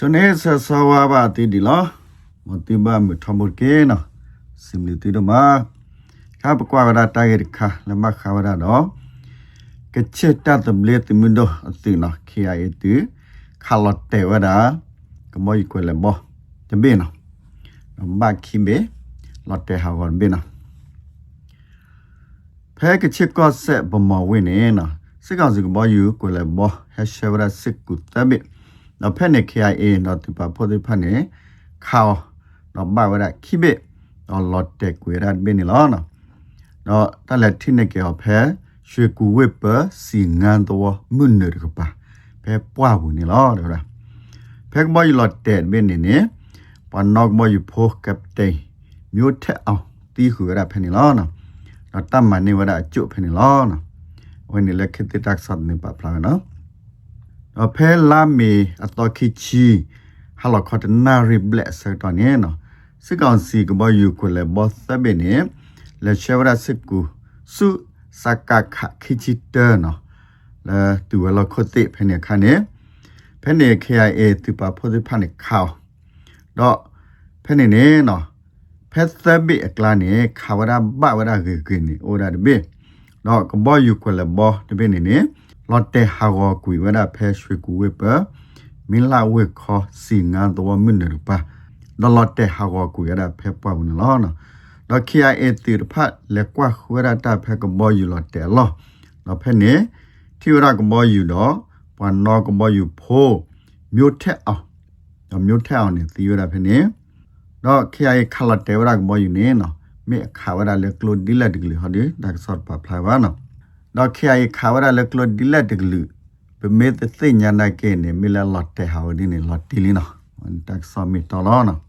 ကျွန်နေဆဆဝါဘာတီဒီလောမတိဘာမထမကေနော်စင်လီတီဒမခါပကွာရတာရခါလမခါဝရတော့ကချစ်တတ်တဘလက်တမင်တော့အတိနော်ခီအိုင်တီခါလတ်တဲဝဒါကမောယကွယ်လဘောတဘေနော်မခိမေလတ်တဲဟာဝန်ဘေနော်ဖဲကချစ်ကော့ဆက်ဘမဝင်းနေနော်စစ်ကောင်စီကဘောယူကွယ်လဘောဟက်ရှေဝရစစ်ကူတဘေ နော်ဖဲနေ KIA နော်ဒီပါဖို့ဒီဖက်နေခေါနော်ဘာဝရခိဘေနော်လော့တက်ကွယ်ရတ်ဘေနေလောနော်နော်တလက်ထိနေကေဖဲရွှေကူဝစ်ပစီငန်တော်မွန်းနေကပါဖဲပွားဘူးနေလောတဲ့လားဖဲကဘောယူလော့တက်ဘေနေနေပန်နော့ဘောယူဖိုးကပ်တိန်မြို့ထက်အောင်တီးခူရဖဲနေလောနော်နော်တမန်နေဝရအကျုပ်ဖဲနေလောနော်ဝင်နေလက်ခစ်တက်ဆတ်နေပါဖလာနော်အ ဖဲလာမီအတော်ခိချီဟာလခတ်နာရီဘလက်ဆာတန်နေနော်စစ်ကောင်စီကဘယူကိုလေဘောသဘေနေလေရှေဝရစစ်ကူစုစကခခိချီတနော်လေတူဝလခတိဖနေခနေဖနေ KIA တူပါဖို့ဒီဖနေခေါတော့ဖနေနေနော်ဖက်သဘေအကလာနေခဝရဘဝရဂေကိနေအိုရာဒဘေတော့ကဘယူကိုလေဘောတဘေနေနေ လော်တေဟာဂောကွေဝဒဖဲရွှေကူဝေပမင်းလာဝေခောစီငန်တော်မင်းနေပါဒေါ်လော်တေဟာဂောကွေရဖဲပွားဝင်လောနော်တော့ KIA တီရဖတ်လက်ကွာခွေရတာဖဲကဘောယူလော်တေလောတော့ဖဲနေတီရကဘောယူတော့ပန်နောကဘောယူဖိုးမြို့ထက်အောင်တော့မြို့ထက်အောင်နေတီရဖဲနေတော့ KIA ခလတေဝရကဘောယူနေနော်မေခါဝရလေကလိုဒီလက်ဒီလီဟောဒီဒါဆော့ပါဖလာဝါနော် တော့ခိုင်ခါဝရလကလဒီလက်တကလူပမေတသိညာနာကေနေမီလာလတ်တဲဟာဝဒီနေလတ်တီလီနော်ဝန်တက်ဆမီတော်လောနော်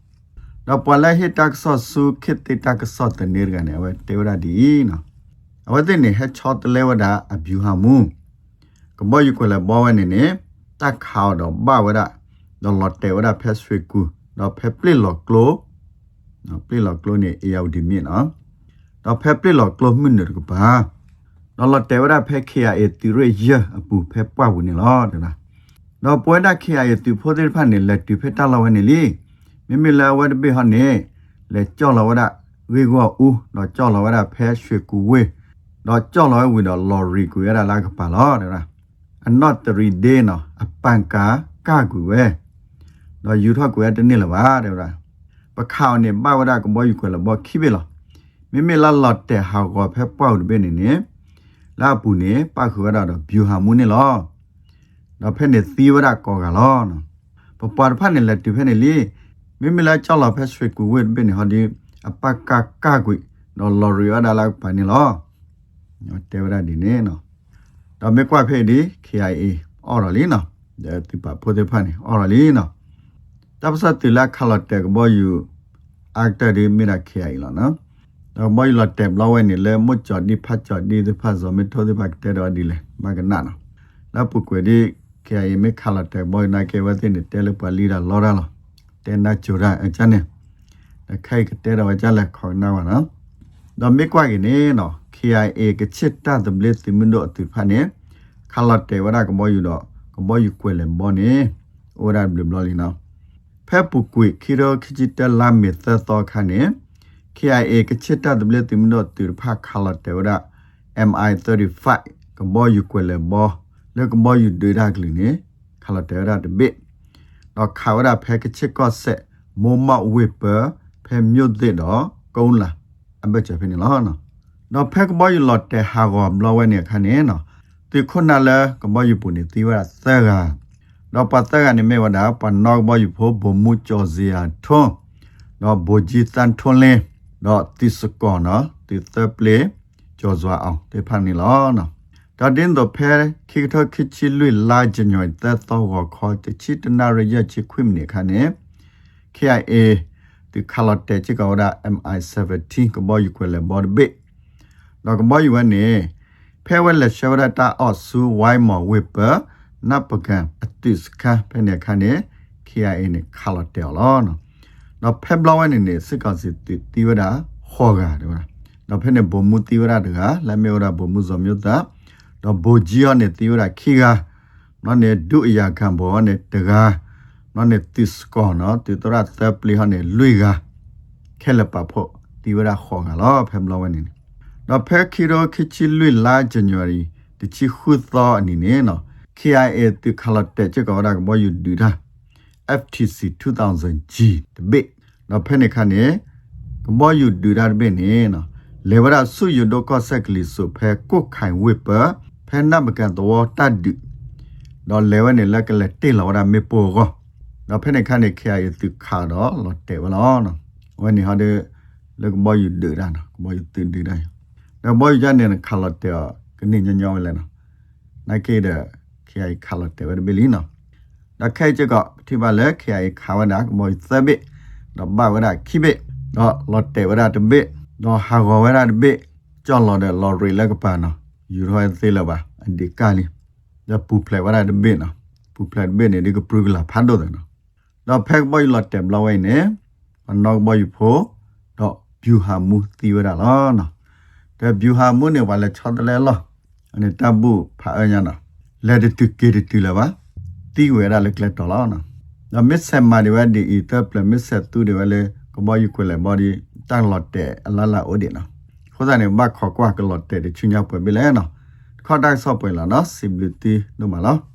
တော့ပလာဟိတက်ဆော့ဆုခိတတက်ဆော့တနေရကနေဝတေဝရဒီနော်အဝတဲ့နေဟချောတလဲဝဒအဗျူဟာမူကမောယူကလဘောဝနေနေတက်ခါတော့ဘဝဒတော့လတ်တဲဝဒဖက်ဆွေကူတော့ဖက်ပလီလော်ကလိုနော်ပလီလော်ကလိုနေအေယောဒီမီနော်တော့ဖက်ပလီလော်ကလိုမင်းနေကပါ နော်လတဲဝရဖဲခေယာအတီရရအပူဖဲပွားဝင်နေလောတလားနော်ပွဲဒခေယာအတီဖိုတဲ့ဖာနေလက်တူဖဲတလာဝနေလီမိမိလာဝဒဘေဟနေလေကြောလာဝဒဝေကောဦးနော်ကြောလာဝဒဖဲရွှေကူဝေနော်ကြောလာဝေတော့လော်ရီကူရလာကပါလောတလားအနော့တရီဒေးနော်အပန်ကာကကူဝဲနော်ယူထွက်ကူရတနေ့လပါတဲ့လားပခေါနေဘဝဒကဘောယူကွယ်လဘောခိဘေလောမိမိလာလော်တဲ့ဟာကောဖဲပွားဝင်နေနေ လာပူနေပခုရတော့ဘျူဟာမှုနေလောတော့ဖက်နေသီဝရကောကလောနော်ပပရဖက်နေလက်တူဖက်နေလီမိမလာကြောက်လာဖက်ဆွေကူဝဲဘင်းဟောဒီအပကကကွိနော်လော်ရီရဒါလာပနေလောနော်တေဝရဒီနေနော်တော့မေကွာဖက်ဒီ KIA အော်ရလီနော်ဒါတိပပိုဒေဖာနေအော်ရလီနော်တပ်စတိလာခလတ်တက်ဘောယူအက်တာဒီမီရာ KIA လောနော် တော့မွိလတက်လောဝဲနေလေမွတ်ချဒီဖတ်ချဒီဒီဖတ်ဇောမေထိုဒီဘက်တဲတော်ဒီလေမကနာနော်လာပုကွေဒီကေအိမေခလာတက်ဘွိုင်နာကေဝတင်တဲလေပလီရာလော်ရာလောတဲနာချူရာအချန်နေတခိုက်ကတဲတော်ကြလက်ခေါနာဝနော်တော့မေကွာကနေနော် KIA ကချစ်တာဒဘလက်တိမင်းတို့အတူဖာနေခလာတဲဝရကမောယူတော့ကမောယူကွယ်လေဘောနေအိုရာဘလဘလလီနော်ဖက်ပုကွေခီရိုခီဂျီတလာမီသတော်ခါနေ KIA ကချစ်တဒဘလတိမနောတူဖာခလာတေဝရ MI35 ကဘောယူကွယ်လေဘောလေကဘောယူဒေတာကလီနေခလာတေရတဘစ်တော့ခါဝရဖဲကချစ်ကော့ဆက်မိုမဝေပဖဲမြို့တဲ့တော့ကုန်းလာအဘချဖနေလားနော်တော့ဖဲကဘောယူလော်တေဟာဂောမလောဝဲနေခနေနော်တီခုနလဲကဘောယူပူနေတီဝရသဲကတော့ပတ်သက်ကနေမေဝဒါပန်နောဘောယူဖို့ဘုံမှုကျော်စီယာထွန်းတော့ဘိုဂျီတန်ထွန်းလင်း တော့တိစကောနော်တိသပလေကြောစွာအောင်တေဖန်နီလောနော်ဒါတင်းတော့ဖဲခိထခိချီလွိလာဂျညွိသက်တော့ခေါ်တချီတနာရရချီခွိမနေခါနေ KIA ဒီခလတ်တဲ့ချီကောဒါ MI17 ကဘောယူခွဲလေဘော်ဘေတော့ကဘောယူကနေဖဲဝဲလက်ရှဝရတာအော့ဆူဝိုင်းမော်ဝေပနပကန်အတိစခဖဲနေခါနေ KIA နဲ့ခလတ်တယ်လောနော် နော်ဖက်ဘလောင်းနေနေစစ်ကောင်စီတီဝဒဟောကတယ်ဗျာနော်ဖက်နေဘုံမူတီဝဒတကလက်မေဝဒဘုံမူဇော်မြို့တာနော်ဘိုဂျီယောနေတီဝဒခီကနော်နေဒုအရာခံဘောနေတကနော်နေတစ်စကောနော်တီတရတပ်ပလီဟနေလွေကခဲလပဖို့တီဝရခေါ်ကလောဖမ်လောဝနေနော်ဖဲခီရိုခချီလွေလာဇန်နဝါရီတချီခုသောအနေနဲ့နော် KIA တီခလတ်တဲ့ချက်ကောရကဘောယူဒူတာ FTC 2000G တဘစ်နော်ဖဲနေခနဲ့ကဘောယူဒူတာတဘစ်နေနော်လေဝရဆုယူဒိုကောဆက်ကလီဆုဖဲကုတ်ခိုင်ဝစ်ပဖဲနမကန်တော်တတ်ဒူနော်လေဝနေလက်ကလက်တေလောရမေပိုကောနော်ဖဲနေခနဲ့ KIA တီခါတော့လော်တဲဝလောနော်ဝနေဟာတဲ့လက်ကဘောယူဒူတာနော်ဘောယူတင်ဒူတာနော်ဘောယူကြနေခလတ်တဲ့ကနေညညောင်းလဲနော်နိုင်ကေတဲ့ KIA ခလတ်တဲ့ဝဘီလီနော် da khai che ko thi ba le khai kha wa da mo sa bit do ba wa da ki bit do lo te wa da de bit do ha go wa da de bit cho lo de lo ri la ka pa no yu ro se la ba andi ka ni da pu ple wa da de bit no pu ple de bit ne de ko pru la phan do de no do phek boy lo tem lo wai ne no boy pho do byu ha mu ti wa da lo no de byu ha mu ne wa le chot le lo ane tabu pha anya no le de tu ke de tu la ba တီ ဝဲရလက်လက်တော်လာနော်။ဒါမစ်ဆက်မာဒီဝဲဒီအီတပ်ပလမစ်ဆက်တူဒီဝဲလေကဘောယူကွလေဘောဒီတန်လော့တဲ့အလာလာအိုဒီနော်။ခေါ်တဲ့ဘတ်ခေါ်ကွာကလော့တဲ့ချွညာပွဲပြီလဲနော်။ခေါ်တိုက်ဆော့ပွဲလာနော် CBT တို့မလား။